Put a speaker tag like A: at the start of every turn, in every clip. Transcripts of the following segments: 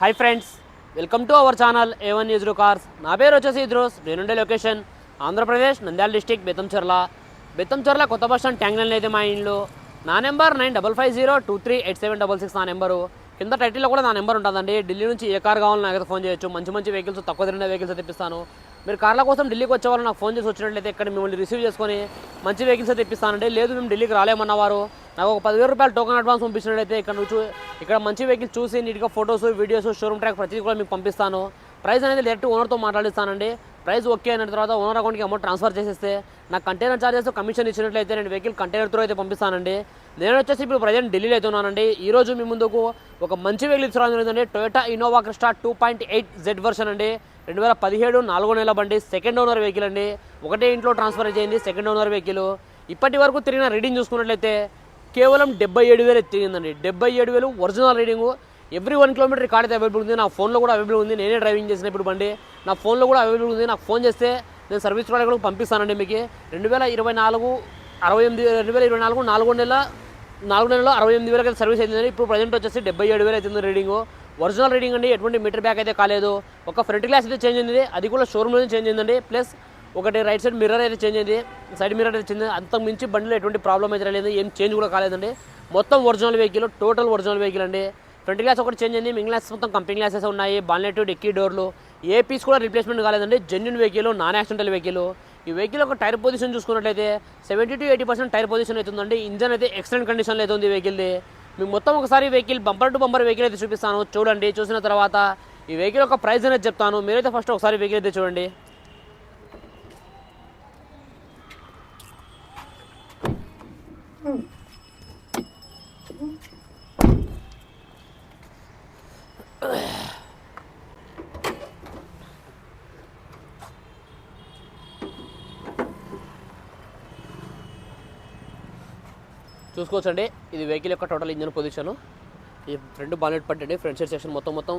A: Hi friends welcome to our channel A one news cars నా పేరు వచ్చేసి ఇద్రోస్ నేనుండే లొకేషన్ ఆంధ్రప్రదేశ్ నంద్యాల డిస్టిక్ బెత్తంచెర్ల బెత్తంచెర్ల కొత్త బస్ స్టాండ్ ట్యాంగ్లైన్ అయితే మా ఇంట్లో నా number nine double five zero two three eight seven double six నా నెంబరు కింద టైటిల్లో కూడా నా నెంబర్ ఉంటుందండి. ఢిల్లీ నుంచి ఏ కార్ కావాలో నాకైతే ఫోన్ చేయొచ్చు. మంచి మంచి వెహికల్స్ తక్కువ తిరిగిన వెహికల్స్ తెప్పిస్తాను. మీరు కార్ల కోసం ఢిల్లీకి వచ్చే వాళ్ళు నాకు ఫోన్ చేసి వచ్చినట్లయితే ఇక్కడ మిమ్మల్ని రిసీవ్ చేసుకొని మంచి వెహికల్స్ తెప్పిస్తానండి లేదు మేము ఢిల్లీకి రాలేమన్నవారు. నాకు ఒక పదివేల రూపాయలు టోకన్ అడ్వాన్స్ పంపించినట్లయితే ఇక్కడ నుంచి ఇక్కడ మంచి వెహికల్ చూసి నీట్గా ఫొటోస్ వీడియోస్ షోరూమ్ ట్రాక్ ప్రతిదీ కూడా మీకు పంపిస్తాను. ప్రైస్ అనేది డైరెక్ట్ ఓనర్తో మాట్లాడిస్తానండి. ప్రైస్ ఓకే అయిన తర్వాత ఓనర్ అకౌంట్కి అమౌంట్ ట్రాన్స్ఫర్ చేసేస్తే నాకు కంటైనర్ చార్జెస్ కమిషన్ ఇచ్చినట్లయితే నేను వెహికల్ కంటైనర్ అయితే పంపిస్తానండి. నేను వచ్చేసి ఇప్పుడు ప్రజెంట్ ఢిల్లీలో అయితే ఉన్నానండి. ఈ రోజు మీ ముందుకు ఒక మంచి వెహికల్ ఇచ్చడం జరిగిందండి. Toyota Innova Crysta two point eight Z version అండి. రెండు వేల పదిహేడు నాలుగో నెల బండి సెకండ్ ఓనర్ వెహికల్ అండి. ఒకటే ఇంట్లో ట్రాన్స్ఫర్ చేయింది సెకండ్ ఓనర్ వెహికల్. ఇప్పటి వరకు తిరిగిన రీడింగ్ చూసుకున్నట్లయితే కేవలం డెబ్బై ఏడు వేలు తిరిగిందండి. డెబ్బై ఏడు వేలు original reading. Every one kilometre card అయితే అవైలబుల్ ఉంది. నా ఫోన్లో కూడా అవైలబుల్ ఉంది. నేనే డ్రైవింగ్ చేసిన ఇప్పుడు బండి. నా ఫోన్లో కూడా అవైలబుల్ ఉంది. నాకు ఫోన్ చేస్తే నేను సర్వీస్ ప్రొవైడర్ కూడా పంపిస్తానండి మీకు. రెండు వేల ఇరవై నాలుగు అరవై ఎనిమిది రెండు వేల ఇరవై నాలుగు నాలుగో నెల నాలుగు నెలలో అరవై ఎనిమిది వేలకి సర్వీస్ అయింది ఇప్పుడు ప్రజెంట్ వచ్చేసి డెబ్బై ఏడు వేలు అవుతుంది రీడింగ్. ఒరిజినల్ రీడింగ్ అండి ఎటువంటి మీటర్ బ్యాక్ అయితే కాలేదు. ఒక ఫ్రంట్ గ్లాస్ అయితే చేంజ్ అయింది అది కూడా షోరూమ్లోనే చేంజ్ అయిందండి. ప్లస్ ఒకటి రైట్ సైడ్ మిర్రర్ అయితే చేంజ్ అయింది సైడ్ మిర్రర్ అయితే చేంజ్ అంతకు మించి బండిలో ఎటువంటి ప్రాబ్లం అయితే లేదు ఏం చేంజ్ కూడా కాలేదండి. మొత్తం original vehicle total original vehicle అండి. ఫ్రంట్ గ్లాస్ ఒకటి చేంజ్ అయింది మింగ్ గ్లాస్ మొత్తం కంపెనీ గ్లాసెస్ ఉన్నాయి బాన్లెట్ డిక్కీ డోర్లు ఏ పీస్ కూడా రిప్లేస్మెంట్ కాలేదండి. Genuine vehicle non accidental vehicle ఈ వెహికల్ ఒక టైర్ పొజిషన్ చూసుకున్నట్లయితే seventy to eighty percent tyre position అవుతుందండి ఇంజన్ అయితే ఎక్సలెంట్ కండిషన్లో అయితే ఉంది వెహికల్ది మీకు మొత్తం ఒకసారి vehicle bumper to bumper vehicle అయితే చూపిస్తాను. చూడండి చూసిన తర్వాత ఈ వెహికల్ యొక్క ప్రైస్ అనేది చెప్తాను. మీరైతే ఫస్ట్ ఒకసారి వెహికల్ అయితే చూడండి. చూసుకోవచ్చండి. ఇది వెహికల్ యొక్క టోటల్ ఇంజన్ పొజిషన్. ఈ ఫ్రంట్ బాలెట్ పట్టండి. ఫ్రంట్ సైడ్ సెక్షన్ మొత్తం మొత్తం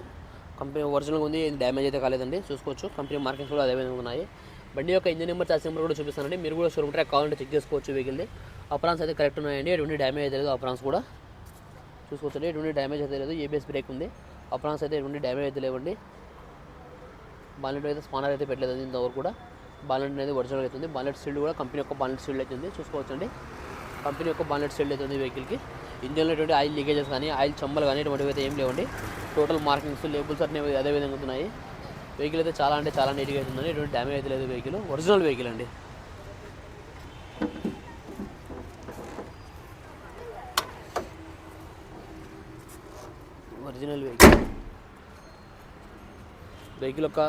A: కంపెనీ ఒరిజినల్ ఉంది. ఇది డ్యామేజ్ అయితే కాలేదండి. చూసుకోవచ్చు. కంపెనీ మార్కింగ్స్ కూడా అదే విధంగా ఉన్నాయి. బండి యొక్క ఇంజన్ నెంబర్ చార్జ్ నెంబర్ కూడా చూపిస్తానండి. మీరు కూడా షోరూమ్ ట్రాక్ కావాలంటే చెక్ చేసుకోవచ్చు వెహికల్ది అప్రాన్స్ అయితే కరెక్ట్ ఉన్నాయండి. ఎటువంటి డ్యామేజ్ అయితే లేదు అప్రాన్స్ కూడా. చూసుకోవచ్చండి. ఎటువంటి డ్యామేజ్ అయితే లేదు. ఏబిఎస్ బ్రేక్ ఉంది. అప్రాన్స్ అయితే ఎటువంటి డ్యామేజ్ అయితే లేవండి. బాలెట్ అయితే స్పానర్ అయితే పెట్టలేదు ఇంతవరకు కూడా. బాలెట్ అనేది ఒరిజినల్ అవుతుంది బాలెట్ సీల్డ్ కూడా కంపెనీ యొక్క బాలెట్ సీల్డ్ అవుతుంది చూసుకోవచ్చండి. కంపెనీ యొక్క బాలెట్ సెల్ అవుతుంది వెహికల్కి. ఇంజన్లో ఎటువంటి ఆయిల్ లీకేజెస్ కానీ ఆయిల్ చమ్మలు కానీ ఇటువంటివి అయితే ఏం లేవండి. టోటల్ మార్కింగ్స్ లేబుల్స్ అన్నీ అదే విధంగా ఉంటున్నాయి వెహికల్ అయితే చాలా అంటే చాలా నీట్గా అవుతుందండి ఎటువంటి డ్యామేజ్ అయితే లేదు వెహికల్. ఒరిజినల్ వెహికల్ అండి. Original vehicle. వెహికల్ యొక్క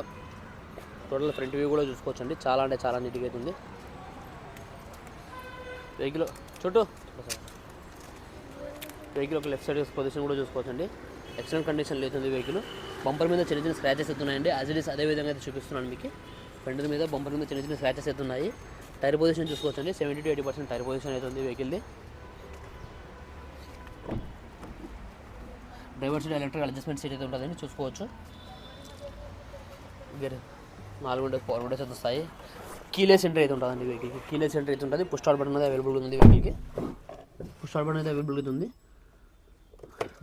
A: టోటల్ ఫ్రంట్ వ్యూ కూడా చూసుకోవచ్చండి. చాలా అంటే చాలా నీట్గా అవుతుంది వెహికల్ చుట్టూ. వెహికల్ ఒక లెఫ్ట్ సైడ్ పొజిషన్ కూడా చూసుకోవచ్చండి. ఎక్సలెంట్ కండిషన్ లేతుంది వెహికల్ బంపర్ మీద చిన్న చిన్న స్క్రాచెస్ అవుతున్నాయండి యాజ్ ఇట్ ఈస్ అదే విధంగా అయితే చూపిస్తున్నాను మీకు. ఫ్రంట్ మీద బంపర్ మీద చిన్న చిన్న స్క్రాచెస్ అవుతున్నాయి టైర్ పొజిషన్ చూసుకోవచ్చండి. Seventy to eighty percent tyre position అవుతుంది వెహికల్ది driver seat electric adjustment seat అయితే ఉంటుందండి. చూసుకోవచ్చు. నాలుగు విండోస్ ఫోర్ విండోస్ అయితే వస్తాయి. కీలెస్ ఎంట్రీ అయితే ఉంటుందండి వెహికల్కి. కీలెస్ ఎంట్రీ అయితే ఉంటుంది. పుష్ స్టార్ట్ బటన్ అనేది అవైలబుల్ ఉంది వెహికల్కి. పుష్ స్టార్ట్ బటన్ అయితే అవైలబుల్ ఉంది.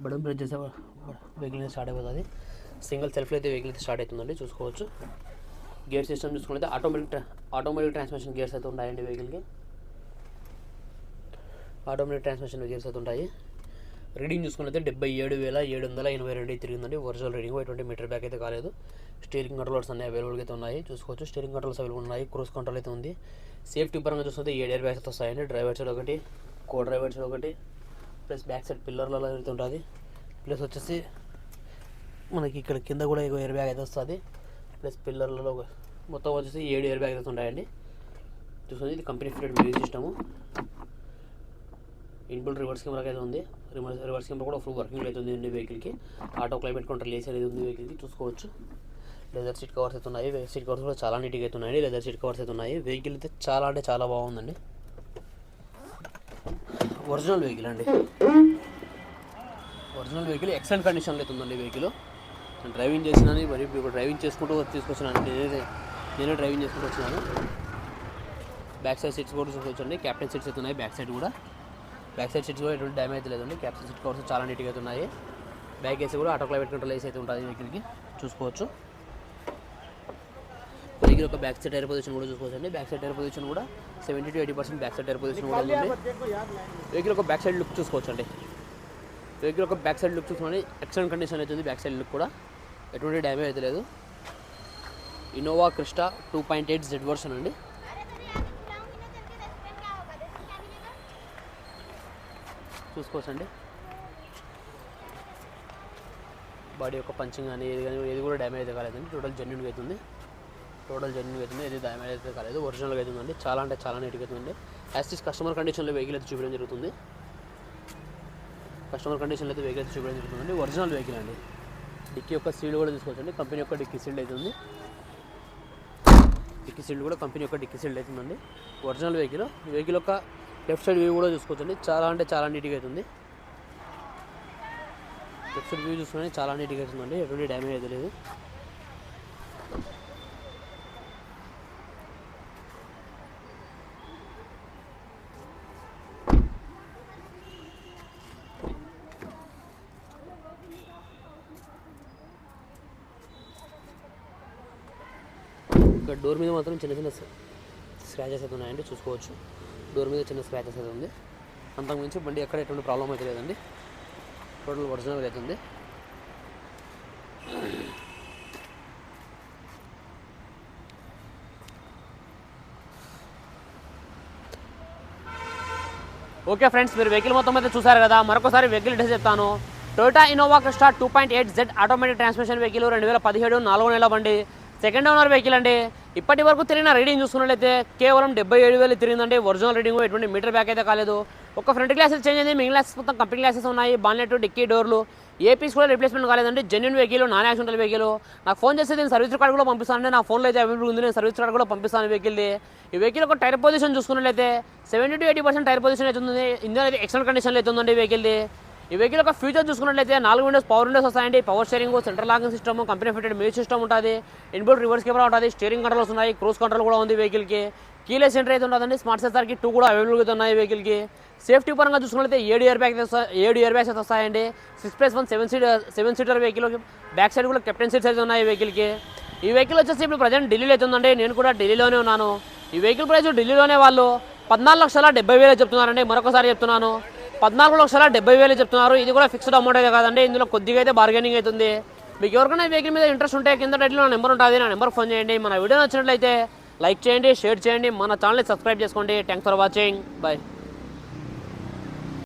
A: బటన్ ప్రెస్ చేస్తే వెహికల్ అయితే స్టార్ట్ అయిపోతుంది. సింగిల్ సెల్ఫ్లో అయితే వెహికల్ అయితే స్టార్ట్ అవుతుందండి చూసుకోవచ్చు. గేర్ సిస్టమ్ చూసుకుంటే ఆటోమేటిక్ ఆటోమేటిక్ ట్రాన్స్మిషన్ గేర్స్ అయితే ఉంటాయండి వెహికల్కి ఆటోమేటిక్ ట్రాన్స్మిషన్ గేర్స్ అయితే ఉంటాయి. రీడింగ్ చూసుకున్నైతే డెబ్బై ఏడు వేల ఏడు వందల ఎనభై రెండు తిరిగిందండి. ఒరిజినల్ రీడింగ్ ఎటువంటి మీటర్ బ్యాక్ అయితే కాలేదు. స్టీరింగ్ కంట్రోల్స్ అన్ని అవైలబుల్గా అయితే ఉన్నాయి. చూసుకోవచ్చు. స్టీరింగ్ కంట్రోల్స్ అవైలబుల్ ఉన్నాయి. క్రూస్ కంట్రోల్ అయితే ఉంది. సేఫ్టీ పరంగా చూసుకుంటే ఏడు ఎయిర్ బ్యాగ్స్ అయితే వస్తాయండి. డ్రైవర్ సైడ్ ఒకటి కో డ్రైవర్ సైడ్ ఒకటి ప్లస్ బ్యాక్ సైడ్ పిల్లర్లలో అయితే ఉంటుంది. ప్లస్ వచ్చేసి మనకి ఇక్కడ కింద కూడా ఎయిర్ బ్యాగ్ అయితే వస్తుంది. ప్లస్ పిల్లర్లలో మొత్తం వచ్చేసి ఏడు ఎయిర్ బ్యాగ్ అయితే ఉంటాయండి. చూస్తుంది ఇది company fitted music system inbuilt reverse camera అయితే ఉంది. రివర్స్ రివర్స్ కెమెరా కూడా ఫుల్ వర్కింగ్ అయితే ఉంది వెహికల్కి ఆటో క్లైమేట్ కంట్రోల్ ఏసీ అనేది ఉంది వెహికల్కి చూసుకోవచ్చు. లెదర్ సీట్ కవర్స్ అయితే ఉన్నాయి. సీట్ కవర్స్ కూడా చాలా నీట్గా అయితే ఉన్నాయి లెదర్ సీట్ కవర్స్ అయితే ఉన్నాయి. వెహికల్ అయితే చాలా అంటే చాలా బాగుందండి. ఒరిజినల్ వెహికల్ అండి. ఒరిజినల్ వెహికల్ ఎక్సలెంట్ కండిషన్లో అయితే ఉందండి వెహికల్ నేను డ్రైవింగ్ చేసినాను మరి ఇప్పుడు డ్రైవింగ్ చేసుకుంటూ తీసుకొచ్చినాను. నేనే నేనే డ్రైవింగ్ చేసుకుంటూ వచ్చినాను. బ్యాక్ సైడ్ సీట్స్ కూడా చూసుకోవచ్చండి. క్యాప్టెన్ సీట్స్ అయితే ఉన్నాయి బ్యాక్ సైడ్ కూడా. బ్యాక్ సైడ్ సీట్స్ కూడా ఎటువంటి డ్యామేజ్ లేదండి. క్యాప్టెన్ సీట్ కవర్స్ చాలా నీట్గా అయితే ఉన్నాయి. బ్యాక్ ఏసీ కూడా ఆటో క్లైమేట్ కంట్రోల్ ఏసీ అయితే ఉంటుంది వెహికల్కి చూసుకోవచ్చు. దగ్గర ఒక బ్యాక్ సైడ్ టైర్ పొజిషన్ కూడా చూసుకోవచ్చు అండి బ్యాక్ సైడ్ టైర్ పొజిషన్ కూడా seventy to eighty percent back side tyre position కూడా ఉంది. వెహికల్ ఒక బ్యాక్ సైడ్ లుక్ చూసుకోవచ్చు అండి వెహికల్ ఒక బ్యాక్ సైడ్ లుక్ చూసుకోండి. ఎక్సలెంట్ కండిషన్ అయితే ఉంది బ్యాక్ సైడ్ లుక్ కూడా. ఎటువంటి డ్యామేజ్ అయితే లేదు. Innova Crysta two point eight Z version అండి. చూసుకోవచ్చండి. బాడీ యొక్క పంచింగ్ కానీ ఏది కానీ ఏది కూడా డ్యామేజ్ అయితే కాలేదండి. టోటల్ జెన్యున్గా అవుతుంది టోటల్ జెన్యున్గా అవుతుంది ఏది డ్యామేజ్ అయితే కాలేదు. ఒరిజినల్గా అవుతుందండి చాలా అంటే చాలా నీట్గా అవుతుంది యాస్టిస్ కస్టమర్ కండిషన్లో వెహికల్ అయితే చూపించడం జరుగుతుంది. కస్టమర్ కండిషన్లో అయితే వెహికల్ అయితే చూపించడం జరుగుతుందండి. ఒరిజినల్ వెహికల్ అండి. డిక్కీ యొక్క సీల్డ్ కూడా తీసుకోవచ్చండి. కంపెనీ యొక్క డిక్కీ సీల్డ్ అవుతుంది డిక్కీ సీల్డ్ కూడా కంపెనీ యొక్క డిక్కీ సీల్డ్ అవుతుందండి ఒరిజినల్ వెహికల్ వెహికల్ యొక్క లెఫ్ట్ సైడ్ వ్యూ కూడా చూసుకోవచ్చండి. చాలా అంటే చాలా నీట్గా అవుతుంది. లెఫ్ట్ సైడ్ వ్యూ చూసుకుని చాలా నీట్గా అవుతుందండి. ఎటువంటి డ్యామేజ్ అయితే లేదు. ఇక్కడ డోర్ మీద మాత్రం చిన్న చిన్న స్క్రాచెస్ అయితే ఉన్నాయండి. చూసుకోవచ్చు. డోర్ మీద చిన్న స్క్రాచెస్ అయితే ఉంది. అంతకుమించి బండి ఎక్కడ ఎటువంటి ప్రాబ్లం అయితే లేదండి. టోటల్ ఒరిజినల్ అవుతుంది ఓకే ఫ్రెండ్స్ మీరు వెహికల్ మొత్తం అయితే చూసారు కదా. మరొకసారి వెహికల్ డీటెయిల్స్ చెప్తాను. Toyota Innova Crysta two point eight Z automatic transmission vehicle రెండు వేల పదిహేడు నాలుగు నెల బండి. సెకండ్ ఓనర్ వెహికల్ అండి. ఇప్పటి వరకు తిరిగిన రీడింగ్ చూసుకున్నట్లయితే కేవలం డెబ్బై ఏడు వేలు తిరిగిందండి ఒరిజినల్ రీడింగ్ ఎటువంటి మీటర్ బ్యాక్ అయితే కాలేదు. ఒక ఫ్రంట్ గ్లాసెస్ చేంజ్ అయింది మిగిలిన గ్లాసెస్ మొత్తం కంపెనీ గ్లాసెస్ ఉన్నాయి. బాన్లెట్ డిక్కీ డోర్లు ఏ పీస్ కూడా రిప్లేస్మెంట్ కాలేదండి genuine vehicle non accidental vehicle నాకు ఫోన్ చేస్తే నేను సర్వీస్ కార్డు కూడా పంపిస్తాను నా ఫోన్లో అయితే అవైలబుల్ ఉంది. నేను సర్వీస్ కార్డు కూడా పంపిస్తాను వెహికల్ది ఈ వెహికల్ ఒక టైర్ పొజిషన్ చూసుకున్నట్లయితే seventy to eighty percent tyre position అయితే ఉంది. ఇంజన్ అయితే ఎక్సలెంట్ కండిషన్లో అయితే ఉందండి వెహికల్ది ఈ వెహికల్ యొక్క ఫ్యూచర్ చూసుకున్నట్లయితే నాలుగు విండోస్ పవర్ విండోస్ వస్తాయండి. Power steering central locking system company fitted music system ఉంటుంది. ఇన్బుల్ రివర్స్ కెమెరా ఉంటుంది. స్టీరింగ్ కంట్రోల్స్ ఉన్నాయి. క్రూస్ కంట్రోల్ కూడా ఉంది వెహికల్కి కీలెస్ ఎంట్రీ అయితే ఉంటుందండి. స్మార్ట్ సెన్సార్కి టూ కూడా అవైలబుల్ ఉన్నాయి వెహికల్కి సేఫ్టీ పరంగా చూసుకున్నట్లయితే ఏడు ఇయర్ బ్యాగ్ ఏడు ఇయర్ బ్యాగ్స్ అయితే వస్తాయండి. Six plus one seven seater seven seater vehicle back side కూడా కెప్టెన్ సీట్స్ అయితే ఉన్నాయి వెహికల్కి ఈ వెహికల్ వచ్చేసి ఇప్పుడు ప్రజెంట్ ఢిల్లీలో అయితే ఉందండి. నేను కూడా ఢిల్లీలోనే ఉన్నాను. ఈ వెహికల్ ప్రైస్ ఢిల్లీలోనే వాళ్ళు పద్నాలుగు లక్షల డెబ్బై వేలు చెప్తున్నారండి. మరొకసారి చెప్తున్నాను. పద్నాలుగు లక్షల డెబ్బై వేలు చెప్తున్నారు. ఇది కూడా ఫిక్స్డ్ అమౌంట్ అయితే కాదండి. ఇందులో కొద్దిగా అయితే బార్గెనింగ్ అవుతుంది. మీకు ఎవరికైనా వెహికల్ మీద ఇంట్రెస్ట్ ఉంటే కింద టైటిల్ నా నెంబర్ ఉంటుంది. నా నెంబర్ ఫోన్ చేయండి. మన వీడియో నచ్చినట్లయితే లైక్ చేయండి షేర్ చేయండి. మన ఛానల్ని సబ్స్క్రైబ్ చేసుకోండి. Thanks for watching bye